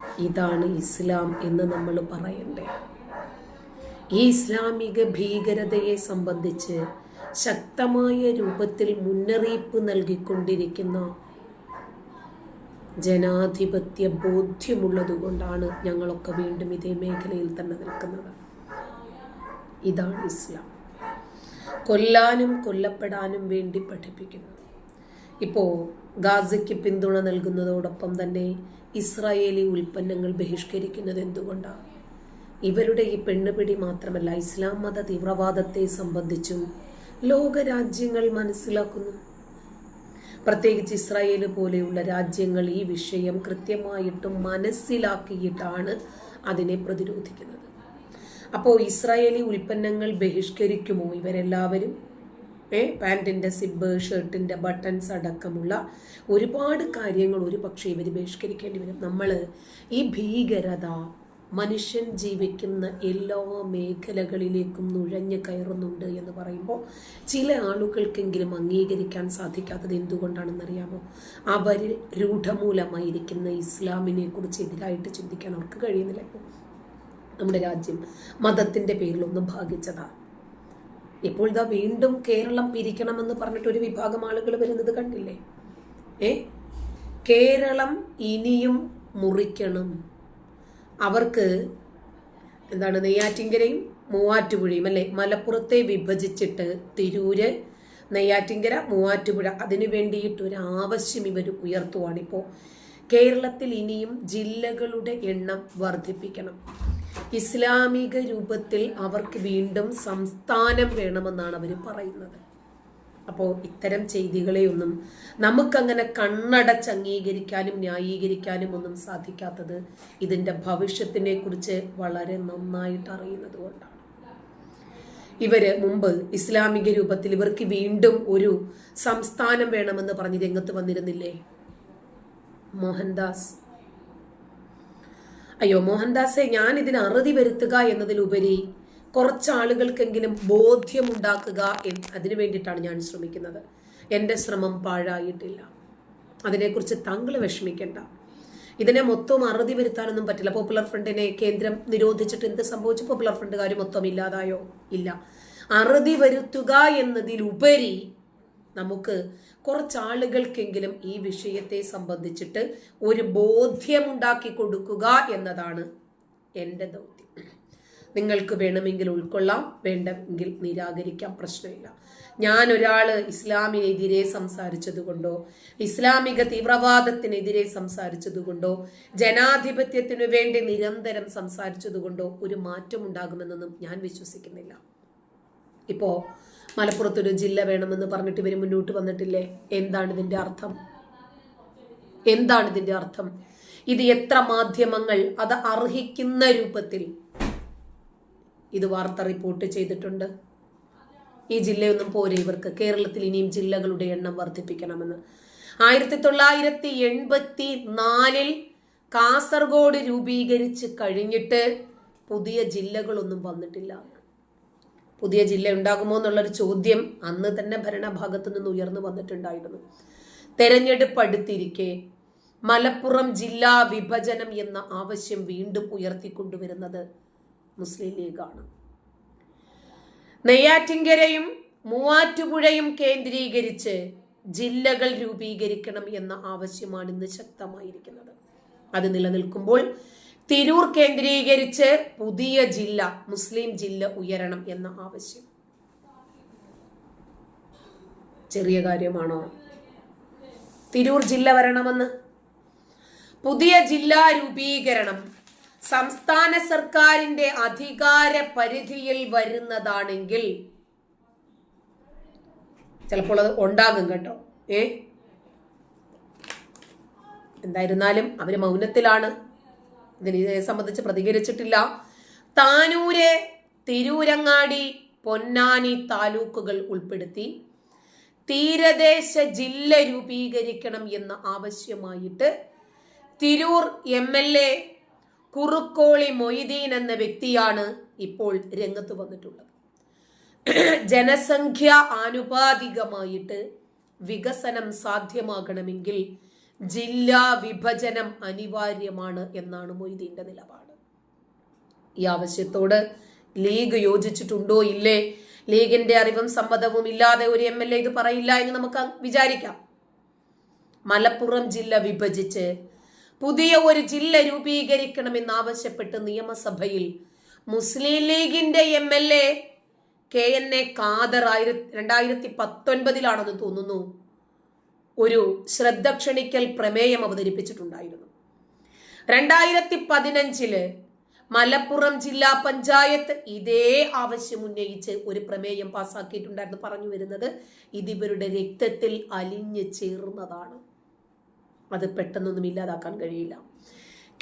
ഇതാണ് ഇസ്ലാം എന്ന് നമ്മൾ പറയണ്ടേ. ഈ ഇസ്ലാമിക ഭീകരതയെ സംബന്ധിച്ച് ശക്തമായ രൂപത്തിൽ മുന്നറിയിപ്പ് നൽകിക്കൊണ്ടിരിക്കുന്ന ജനാധിപത്യ ബോധ്യമുള്ളതുകൊണ്ടാണ് ഞങ്ങളൊക്കെ വീണ്ടും ഇതേ മേഖലയിൽ തന്നെ നിൽക്കുന്നത്. ഇതാണ് ഇസ്ലാം. കൊല്ലാനും കൊല്ലപ്പെടാനും വേണ്ടി പഠിപ്പിക്കുന്നത്. ഇപ്പോൾ ഗാസയ്ക്ക് പിന്തുണ നൽകുന്നതോടൊപ്പം തന്നെ ഇസ്രായേലി ഉൽപ്പന്നങ്ങൾ ബഹിഷ്കരിക്കുന്നത് എന്തുകൊണ്ടാണ്? ഇവരുടെ ഈ പെണ്ണുപിടി മാത്രമല്ല ഇസ്ലാം മത തീവ്രവാദത്തെ സംബന്ധിച്ചും ലോകരാജ്യങ്ങൾ മനസ്സിലാക്കുന്നു. പ്രത്യേകിച്ച് ഇസ്രായേൽ പോലെയുള്ള രാജ്യങ്ങൾ ഈ വിഷയം കൃത്യമായിട്ടും മനസ്സിലാക്കിയിട്ടാണ് അതിനെ പ്രതിരോധിക്കുന്നത്. അപ്പോൾ ഇസ്രായേലി ഉൽപ്പന്നങ്ങൾ ബഹിഷ്കരിക്കുമോ ഇവരെല്ലാവരും? ഏ പാന്റിന്റെ സിബ് ഷർട്ടിന്റെ ബട്ടൺസ് അടക്കമുള്ള ഒരുപാട് കാര്യങ്ങൾ ഒരു പക്ഷേ ഇവർ ബഹിഷ്കരിക്കേണ്ടി വരും. നമ്മൾ ഈ ഭീകരത മനുഷ്യൻ ജീവിക്കുന്ന എല്ലാ മേഖലകളിലേക്കും നുഴഞ്ഞു കയറുന്നുണ്ട് എന്ന് പറയുമ്പോൾ ചില ആളുകൾക്കെങ്കിലും അംഗീകരിക്കാൻ സാധിക്കാത്തത് എന്തുകൊണ്ടാണെന്നറിയാമോ? അവരിൽ രൂഢമൂലമായിരിക്കുന്ന ഇസ്ലാമിനെ കുറിച്ച് എതിരായിട്ട് ചിന്തിക്കാൻ അവർക്ക് കഴിയുന്നില്ല ഇപ്പോൾ നമ്മുടെ രാജ്യം മതത്തിന്റെ പേരിലൊന്നും ഭാഗിച്ചതാണ് ഇപ്പോൾ ഇതാ വീണ്ടും കേരളം പിരിക്കണമെന്ന് പറഞ്ഞിട്ട് ഒരു വിഭാഗം ആളുകൾ വരുന്നത് കണ്ടില്ലേ? ഏ? കേരളം ഇനിയും മുറിക്കണം. അവർക്ക് എന്താണ് നെയ്യാറ്റിങ്കരയും മൂവാറ്റുപുഴയും അല്ലെ? മലപ്പുറത്തെ വിഭജിച്ചിട്ട് തിരൂര് നെയ്യാറ്റിങ്കര മൂവാറ്റുപുഴ അതിനു വേണ്ടിയിട്ട് ഒരു ആവശ്യം ഇവർ ഉയർത്തുവാണിപ്പോൾ കേരളത്തിൽ ഇനിയും ജില്ലകളുടെ എണ്ണം വർദ്ധിപ്പിക്കണം. ഇസ്ലാമിക രൂപത്തിൽ അവർക്ക് വീണ്ടും സംസ്ഥാനം വേണമെന്നാണ് അവർ പറയുന്നത്. അപ്പോൾ ഇത്തരം ചെയ്തികളെയൊന്നും നമുക്കങ്ങനെ കണ്ണടച്ച് അംഗീകരിക്കാനും ന്യായീകരിക്കാനും ഒന്നും സാധിക്കാത്തത് ഇതിന്റെ ഭവിഷ്യത്തിനെ കുറിച്ച് വളരെ നന്നായിട്ട് അറിയുന്നത് കൊണ്ടാണ്. ഇവർ മുമ്പ് ഇസ്ലാമിക രൂപത്തിൽ ഇവർക്ക് വീണ്ടും ഒരു സംസ്ഥാനം വേണമെന്ന് പറഞ്ഞ് രംഗത്ത് വന്നിരുന്നില്ലേ? മോഹൻദാസ്. അയ്യോ മോഹൻദാസെ ഞാൻ ഇതിന് അറുതി വരുത്തുക എന്നതിലുപരി കുറച്ചാളുകൾക്കെങ്കിലും ബോധ്യമുണ്ടാക്കുക അതിനു വേണ്ടിയിട്ടാണ് ഞാൻ ശ്രമിക്കുന്നത്. എന്റെ ശ്രമം പാഴായിട്ടില്ല. അതിനെക്കുറിച്ച് താങ്കൾ വിഷമിക്കേണ്ട. ഇതിനെ മൊത്തം അറുതി വരുത്താനൊന്നും പറ്റില്ല. പോപ്പുലർ ഫ്രണ്ടിനെ കേന്ദ്രം നിരോധിച്ചിട്ട് എന്ത് സംഭവിച്ചു? പോപ്പുലർ ഫ്രണ്ടുകാർ മൊത്തം ഇല്ലാതായോ? ഇല്ല. അറുതി വരുത്തുക എന്നതിലുപരി നമുക്ക് കുറച്ചാളുകൾക്കെങ്കിലും ഈ വിഷയത്തെ സംബന്ധിച്ചിട്ട് ഒരു ബോധ്യമുണ്ടാക്കി കൊടുക്കുക എന്നതാണ് എന്റെ ദൗത്യം. നിങ്ങൾക്ക് വേണമെങ്കിൽ ഉൾക്കൊള്ളാം വേണ്ടെങ്കിൽ നിരാകരിക്കാം പ്രശ്നമില്ല. ഞാൻ ഒരാൾ ഇസ്ലാമിനെതിരെ സംസാരിച്ചതുകൊണ്ടോ ഇസ്ലാമിക തീവ്രവാദത്തിനെതിരെ സംസാരിച്ചതുകൊണ്ടോ ജനാധിപത്യത്തിനു വേണ്ടി നിരന്തരം സംസാരിച്ചതുകൊണ്ടോ ഒരു മാറ്റം ഉണ്ടാകുമെന്നൊന്നും ഞാൻ വിശ്വസിക്കുന്നില്ല. ഇപ്പോ മലപ്പുറത്തൊരു ജില്ല വേണമെന്ന് പറഞ്ഞിട്ട് ഇവർ മുന്നോട്ട് വന്നിട്ടില്ലേ? എന്താണ് ഇതിന്റെ അർത്ഥം? എന്താണ് ഇതിന്റെ അർത്ഥം? ഇത് എത്ര മാധ്യമങ്ങൾ അത് അർഹിക്കുന്ന രൂപത്തിൽ ഇത് വാർത്ത റിപ്പോർട്ട് ചെയ്തിട്ടുണ്ട്. ഈ ജില്ലയൊന്നും പോരെ ഇവർക്ക്? കേരളത്തിൽ ഇനിയും ജില്ലകളുടെ എണ്ണം വർദ്ധിപ്പിക്കണമെന്ന്. ആയിരത്തി തൊള്ളായിരത്തി എൺപത്തി നാലിൽ കാസർഗോഡ് രൂപീകരിച്ച് കഴിഞ്ഞിട്ട് പുതിയ ജില്ലകളൊന്നും വന്നിട്ടില്ല. പുതിയ ജില്ല ഉണ്ടാകുമോ എന്നുള്ളൊരു ചോദ്യം അന്ന് തന്നെ ഭരണഭാഗത്തു നിന്ന് ഉയർന്നു വന്നിട്ടുണ്ടായിരുന്നു. തെരഞ്ഞെടുപ്പ് അടുത്തിരിക്കെ മലപ്പുറം ജില്ലാ വിഭജനം എന്ന ആവശ്യം വീണ്ടും ഉയർത്തിക്കൊണ്ടുവരുന്നത് മുസ്ലിം ലീഗാണ്. നെയ്യാറ്റിങ്കരയും മൂവാറ്റുപുഴയും കേന്ദ്രീകരിച്ച് ജില്ലകൾ രൂപീകരിക്കണം എന്ന ആവശ്യമാണ് ഇന്ന് ശക്തമായിരിക്കുന്നത്. അത് നിലനിൽക്കുമ്പോൾ തിരൂർ കേന്ദ്രീകരിച്ച് പുതിയ ജില്ല മുസ്ലിം ജില്ല ഉയരണം എന്ന ആവശ്യം. ചെറിയ കാര്യമാണോ? തിരൂർ ജില്ല വരണമെന്ന്. പുതിയ ജില്ലാ രൂപീകരണം സംസ്ഥാന സർക്കാരിന്റെ അധികാര പരിധിയിൽ വരുന്നതാണെങ്കിൽ ചിലപ്പോൾ അത് ഉണ്ടാകും കേട്ടോ. ഏ? എന്തായിരുന്നാലും അവർ മൗനത്തിലാണ്. ഇതിനെ സംബന്ധിച്ച് പ്രതികരിച്ചിട്ടില്ല. താനൂര് തിരൂരങ്ങാടി പൊന്നാനി താലൂക്കുകൾ ഉൾപ്പെടുത്തി തീരദേശ ജില്ല രൂപീകരിക്കണം എന്ന ആവശ്യമായിട്ട് Tirur M L A Kurukkoli Moideen എന്ന വ്യക്തിയാണ് ഇപ്പോൾ രംഗത്ത് വന്നിട്ടുള്ളത്. ജനസംഖ്യ ആനുപാതികമായിട്ട് വികസനം സാധ്യമാകണമെങ്കിൽ ജില്ലാ വിഭജനം അനിവാര്യമാണ് എന്നാണ് മൊയ്തീന്റെ നിലപാട്. ഈ ആവശ്യത്തോട് ലീഗ് യോജിച്ചിട്ടുണ്ടോ? ഇല്ലേ? ലീഗിന്റെ അറിവും സമ്മതവും ഇല്ലാതെ ഒരു എം എൽ എ ഇത് പറയില്ല എന്ന് നമുക്ക് വിചാരിക്കാം. മലപ്പുറം ജില്ല വിഭജിച്ച് പുതിയ ഒരു ജില്ല രൂപീകരിക്കണമെന്ന് ആവശ്യപ്പെട്ട് നിയമസഭയിൽ മുസ്ലിം ലീഗിന്റെ M L A K N A Khader ആയിരത്തി രണ്ടായിരത്തി പത്തൊൻപതിലാണെന്ന് തോന്നുന്നു. ഒരു ശ്രദ്ധ ക്ഷണിക്കൽ പ്രമേയം അവതരിപ്പിച്ചിട്ടുണ്ടായിരുന്നു. രണ്ടായിരത്തി പതിനഞ്ചിൽ മലപ്പുറം ജില്ലാ പഞ്ചായത്ത് ഇതേ ആവശ്യം ഉന്നയിച്ച് ഒരു പ്രമേയം പാസ്സാക്കിയിട്ടുണ്ടായിരുന്നു പറഞ്ഞു വരുന്നത്. ഇതിവരുടെ രക്തത്തിൽ അലിഞ്ഞു ചേർന്നതാണ്. അത് പെട്ടെന്നൊന്നും ഇല്ലാതാക്കാൻ കഴിയില്ല.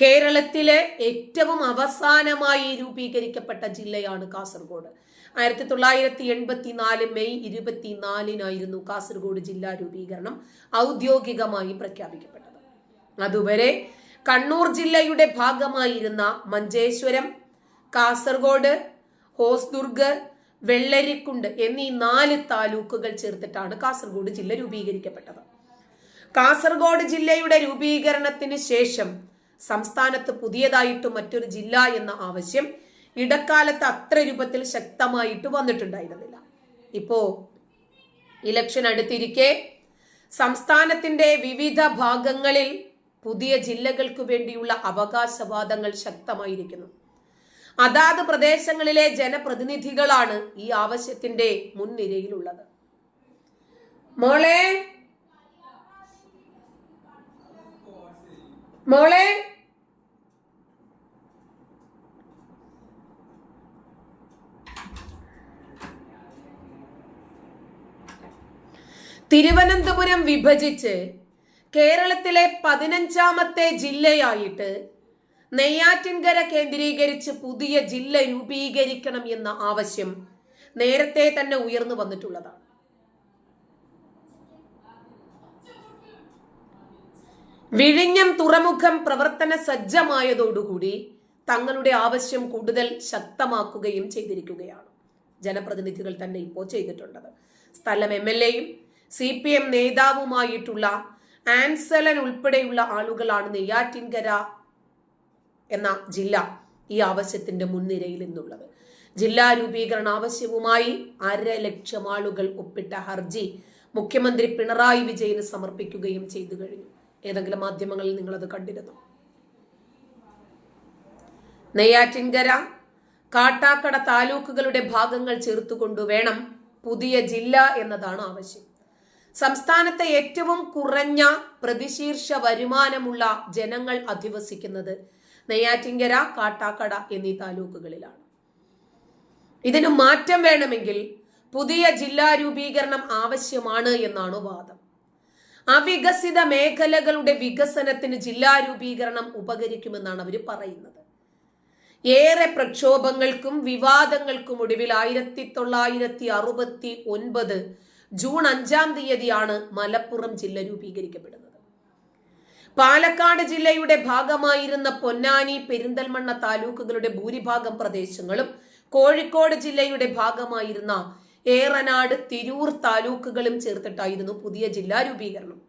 കേരളത്തിലെ ഏറ്റവും അവസാനമായി രൂപീകരിക്കപ്പെട്ട ജില്ലയാണ് കാസർഗോഡ്. ആയിരത്തി തൊള്ളായിരത്തി എൺപത്തി നാല് മെയ് ഇരുപത്തിനാലിനായിരുന്നു കാസർഗോഡ് ജില്ലാ രൂപീകരണം ഔദ്യോഗികമായി പ്രഖ്യാപിക്കപ്പെട്ടത്. അതുവരെ കണ്ണൂർ ജില്ലയുടെ ഭാഗമായിരുന്ന മഞ്ചേശ്വരം കാസർഗോഡ് ഹോസ്ദുർഗ് വെള്ളരിക്കുണ്ട് എന്നീ നാല് താലൂക്കുകൾ ചേർത്തിട്ടാണ് കാസർഗോഡ് ജില്ല രൂപീകരിക്കപ്പെട്ടത്. കാസർഗോഡ് ജില്ലയുടെ രൂപീകരണത്തിന് ശേഷം സംസ്ഥാനത്ത് പുതിയതായിട്ട് മറ്റൊരു ജില്ല എന്ന ആവശ്യം ഇടക്കാലത്ത് അത്ര രൂപത്തിൽ ശക്തമായിട്ട് വന്നിട്ടുണ്ടായിരുന്നില്ല. ഇപ്പോ ഇലക്ഷൻ അടുത്തിരിക്കെ സംസ്ഥാനത്തിന്റെ വിവിധ ഭാഗങ്ങളിൽ പുതിയ ജില്ലകൾക്ക് വേണ്ടിയുള്ള അവകാശവാദങ്ങൾ ശക്തമായിരിക്കുന്നു. അതാത് പ്രദേശങ്ങളിലെ ജനപ്രതിനിധികളാണ് ഈ ആവശ്യത്തിന്റെ മുൻനിരയിലുള്ളത്. മോളെ മോളെ തിരുവനന്തപുരം വിഭജിച്ച് കേരളത്തിലെ പതിനഞ്ചാമത്തെ ജില്ലയായിട്ട് നെയ്യാറ്റിൻകര കേന്ദ്രീകരിച്ച് പുതിയ ജില്ല രൂപീകരിക്കണം എന്ന ആവശ്യം നേരത്തെ തന്നെ ഉയർന്നു വന്നിട്ടുള്ളതാണ്. വിഴിഞ്ഞം തുറമുഖം പ്രവർത്തന സജ്ജമായതോടുകൂടി തങ്ങളുടെ ആവശ്യം കൂടുതൽ ശക്തമാക്കുകയും ചെയ്തിരിക്കുകയാണ്. ജനപ്രതിനിധികൾ തന്നെ ഇപ്പോൾ ചെയ്തിട്ടുള്ളത്. സ്ഥലം എം എൽ എയും സി പി എം നേതാവുമായിട്ടുള്ള ആൻസലൻ ഉൾപ്പെടെയുള്ള ആളുകളാണ് നെയ്യാറ്റിൻകര എന്ന ജില്ല ഈ ആവശ്യത്തിന്റെ മുൻനിരയിൽ നിന്നുള്ളത്. ജില്ലാ രൂപീകരണ ആവശ്യവുമായി അര ലക്ഷം ആളുകൾ ഒപ്പിട്ട ഹർജി മുഖ്യമന്ത്രി പിണറായി വിജയന് സമർപ്പിക്കുകയും ചെയ്തു കഴിഞ്ഞു. ഏതെങ്കിലും മാധ്യമങ്ങളിൽ നിങ്ങൾ അത് കണ്ടിരുന്നു? നെയ്യാറ്റിൻകര കാട്ടാക്കട താലൂക്കുകളുടെ ഭാഗങ്ങൾ ചേർത്തുകൊണ്ടു വേണം പുതിയ ജില്ല എന്നതാണ് ആവശ്യം. സംസ്ഥാനത്തെ ഏറ്റവും കുറഞ്ഞ പ്രതിശീർഷ വരുമാനമുള്ള ജനങ്ങൾ അധിവസിക്കുന്നത് നെയ്യാറ്റിങ്കര കാട്ടാക്കട എന്നീ താലൂക്കുകളിലാണ്. ഇതിന് മാറ്റം വേണമെങ്കിൽ പുതിയ ജില്ലാ രൂപീകരണം ആവശ്യമാണ് എന്നാണ് വാദം. അവികസിത മേഖലകളുടെ വികസനത്തിന് ജില്ലാ രൂപീകരണം ഉപകരിക്കുമെന്നാണ് അവർ പറയുന്നത്. ഏറെ പ്രക്ഷോഭങ്ങൾക്കും വിവാദങ്ങൾക്കും ഒടുവിൽ ആയിരത്തി തൊള്ളായിരത്തി അറുപത്തി ഒൻപത് ജൂൺ അഞ്ചാം തീയതിയാണ് മലപ്പുറം ജില്ല രൂപീകരിക്കപ്പെടുന്നത്. പാലക്കാട് ജില്ലയുടെ ഭാഗമായിരുന്ന പൊന്നാനി പെരിന്തൽമണ്ണ താലൂക്കുകളുടെ ഭൂരിഭാഗം പ്രദേശങ്ങളും കോഴിക്കോട് ജില്ലയുടെ ഭാഗമായിരുന്ന ഏറനാട് തിരൂർ താലൂക്കുകളും ചേർത്തിട്ടായിരുന്നു പുതിയ ജില്ലാ രൂപീകരണം.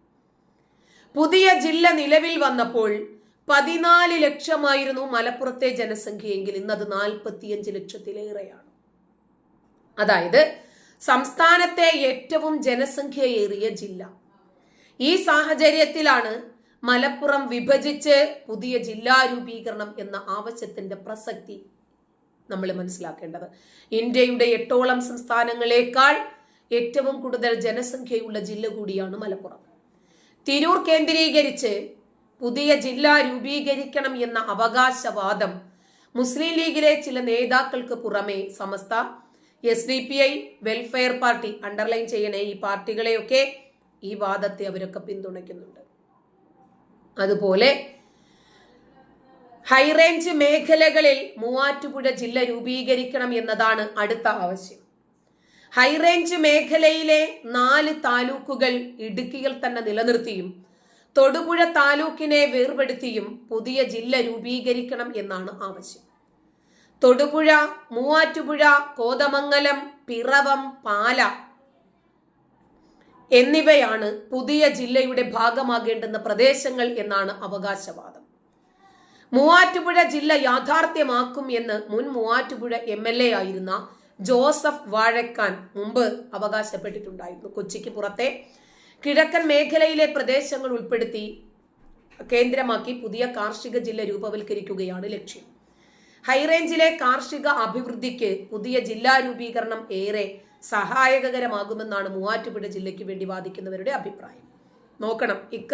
പുതിയ ജില്ല നിലവിൽ വന്നപ്പോൾ പതിനാല് ലക്ഷമായിരുന്നു മലപ്പുറത്തെ ജനസംഖ്യയെങ്കിൽ ഇന്നത് നാൽപ്പത്തിയഞ്ച് ലക്ഷത്തിലേറെയാണ്. അതായത് സംസ്ഥാനത്തെ ഏറ്റവും ജനസംഖ്യയേറിയ ജില്ല. ഈ സാഹചര്യത്തിലാണ് മലപ്പുറം വിഭജിച്ച് പുതിയ ജില്ലാ രൂപീകരണം എന്ന ആവശ്യത്തിന്റെ പ്രസക്തി നമ്മൾ മനസ്സിലാക്കേണ്ടത്. ഇന്ത്യയുടെ എട്ടോളം സംസ്ഥാനങ്ങളെക്കാൾ ഏറ്റവും കൂടുതൽ ജനസംഖ്യയുള്ള ജില്ല കൂടിയാണ് മലപ്പുറം. തിരൂർ കേന്ദ്രീകരിച്ച് പുതിയ ജില്ല രൂപീകരിക്കണം എന്ന അവകാശവാദം മുസ്ലിം ലീഗിലെ ചില നേതാക്കൾക്ക് പുറമെ Samastha S D P I welfare party underline ചെയ്യണേ ഈ പാർട്ടികളെയൊക്കെ ഈ വാദത്തെ അവരൊക്കെ പിന്തുണയ്ക്കുന്നുണ്ട്. അതുപോലെ ഹൈറേഞ്ച് മേഖലകളിൽ മൂവാറ്റുപുഴ ജില്ല രൂപീകരിക്കണം എന്നതാണ് അടുത്ത ആവശ്യം. ഹൈറേഞ്ച് മേഖലയിലെ നാല് താലൂക്കുകൾ ഇടുക്കിയിൽ തന്നെ നിലനിർത്തിയും തൊടുപുഴ താലൂക്കിനെ വേർപെടുത്തിയും പുതിയ ജില്ല രൂപീകരിക്കണം എന്നാണ് ആവശ്യം. തൊടുപുഴ മൂവാറ്റുപുഴ കോതമംഗലം പിറവം പാല എന്നിവയാണ് പുതിയ ജില്ലയുടെ ഭാഗമാകേണ്ടുന്ന പ്രദേശങ്ങൾ എന്നാണ് അവകാശവാദം. മൂവാറ്റുപുഴ ജില്ല യാഥാർത്ഥ്യമാക്കും എന്ന് മുൻ മൂവാറ്റുപുഴ എം എൽ എ ആയിരുന്ന ജോസഫ് വാഴക്കാൻ മുമ്പ് അവകാശപ്പെട്ടിട്ടുണ്ടായിരുന്നു. കൊച്ചിക്ക് പുറത്തെ കിഴക്കൻ മേഖലയിലെ പ്രദേശങ്ങൾ ഉൾപ്പെടുത്തി കേന്ദ്രമാക്കി പുതിയ കാർഷിക ജില്ല രൂപവൽക്കരിക്കുകയാണ് ലക്ഷ്യം. ഹൈറേഞ്ചിലെ കാർഷിക അഭിവൃദ്ധിക്ക് പുതിയ ജില്ലാ രൂപീകരണം ഏറെ സഹായകരമാകുമെന്നാണ് മൂവാറ്റുപുഴ ജില്ലയ്ക്ക് വേണ്ടി വാദിക്കുന്നവരുടെ അഭിപ്രായം. നോക്കണം ഇക്ക